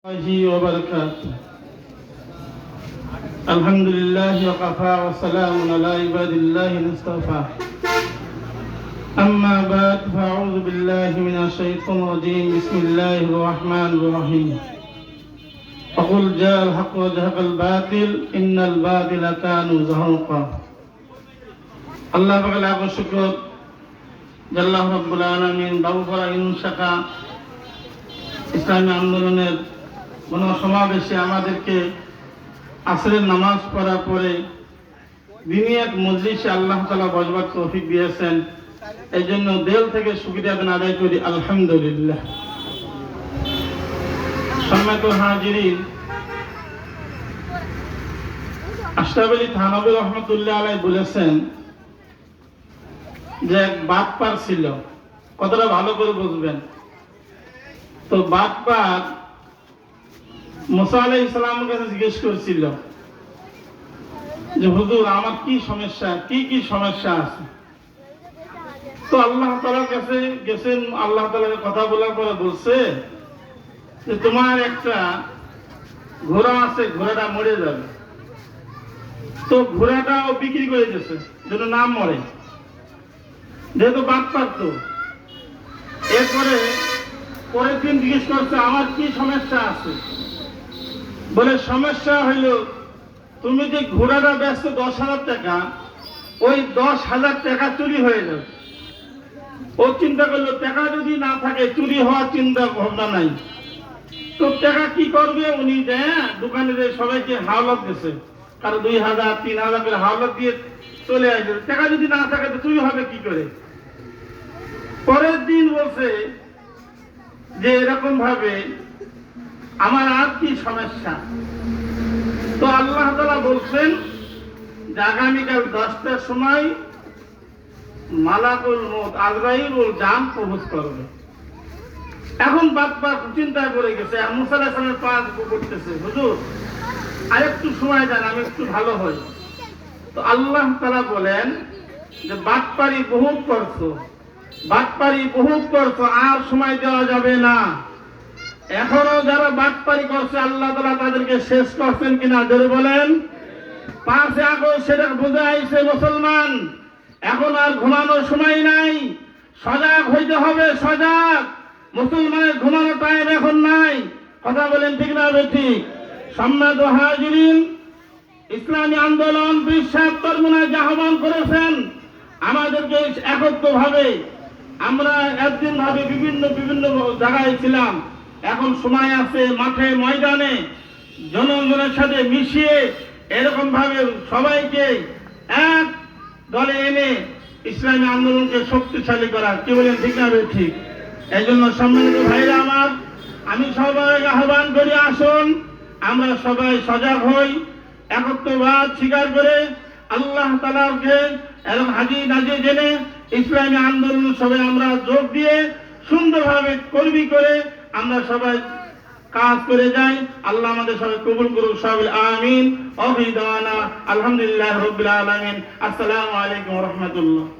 الله وبركاته الحمد لله وكفى وسلام على عباد الله المصطفى أما بعد فأعوذ بالله من الشيطان الرجيم بسم الله الرحمن الرحيم وقل جاء الحق وزهق الباطل إن الباطل كان زهوقا আল্লাহ পাকের লাখ শুকর জাল্লাহ রব্বুল আলামিন বাবুপাড়া ইউনুস শাখা ইসলামী আন্দোলনের কোনো সমাবেশে আমাদেরকে আসরের নামাজ পড়ার পরে দিনী এক মজলিসে আল্লাহ তালা বসবার তৌফিক দিয়েছেন এই জন্য দেল থেকে সুবিধা আদায় করি, আলহামদুলিল্লাহ। সম্মানিত হাজিরিন আশরাফ আলী থানবী রহমতুল্লাহ আলাই বলেছেন যে এক বাটপার ছিল, কতটা ভালো করে বুঝবেন। তো বাটপার ইসলামের কাছে জিজ্ঞেস করছিল যে, হুজুর, আমার কি সমস্যা? কি কি সমস্যা আছে? তো আল্লাহ তালার কাছে গেছেন, আল্লাহ তালার কথা বলার পরে বলছে যে, তোমার একটা ঘোড়া আছে, ঘোড়াটা মরে যাবে। তো ঘোড়াটাও বিক্রি করে দিয়েছে, যেন নাম মরে। যেহেতু বাদ পারতো এরপরে পরের দিন জিজ্ঞেস করছে, আমার কি সমস্যা আছে? বলে সমস্যা হইল, তুমি যে ঘোড়াটা ব্যস্ত দশ হাজার টাকা, ওই দশ হাজার টাকা চুরি হয়ে যাবে ও চিন্তা করল, টাকা যদি না থাকে, চুরি হওয়ার চিন্তা ভাবনা নাই। তো টাকা কি করবে? উনি দেয় দোকানে যে সবাইকে হাওলাত দিয়েছে কারও দুই হাজার, তিন হাজার করে হাওলাত দিয়ে চলে আসবে টাকা যদি না থাকে, তো চুরি হবে কি করে? পরের দিন বলছে যে এরকম ভাবে আমার আর কি সমস্যা? তো আল্লাহ তালা বলছেন যে আগামীকাল দশটার সময় মালাকুল মত আজরাইল জাম প্রবেশ করবে। এখন বাদ চিন্তা করে গেছে মুসাল্লাহামের পাঁচ করতেছে হুজুর আরেকটু সময় দেন, আমি একটু ভালো হই। তো আল্লাহ তালা বলেন যে, বাটপারি বহুত করছ, বাটপারি বহুত করছ, আর সময় দেওয়া যাবে না। এখনও যারা বাটপারি করছে, আল্লাহ তালা তাদেরকে শেষ করছেন কিনা ধরে বলেন। পাঁচে আগস্ট সেটা বুঝে আইছে মুসলমান। এখন আর ঘুমানোর সময় নাই। সজাগ হইতে হবে, সজাগ। মুসলমানের ঘুমানোর টাইম এখন নাই। কথা বলেন ঠিক না ঠিক? সম্মাদ হাজিরিন, ইসলামী আন্দোলন বিশ্বাস তরমুনা আহ্বান করেছেন। আমাদেরকে একত্র ভাবে আমরা একদিন ভাবে বিভিন্ন বিভিন্ন জায়গায় ছিলাম। এখন সময় আছে মাঠে, ময়দানে জনগণের সাথে মিশিয়ে এরকম ভাবে সবাইকে এক দলে এনে ইসলামী আন্দোলনকে শক্তিশালী করা। কি বলেন, ঠিক না ঠিক। এই জন্য সম্মানিত ভাইরা আমার, আমি সবাই আহ্বান করি, আসুন, আমরা সবাই সজাগ হই, একত্রবাদ স্বীকার করে আল্লাহ তালাকে এবং হাজি নাজি জেনে ইসলামী আন্দোলন সবাই আমরা যোগ দিয়ে সুন্দরভাবে কর্মী করে আমরা সবাই কাজ করে যাই। আল্লাহ আমাদের সবাই কবুল করুক, সবাই আমিন। অভিদানা আলহামদুলিল্লাহ রবিল আলমিন। আসসালামু আলাইকুম রহমতুল্লাহ।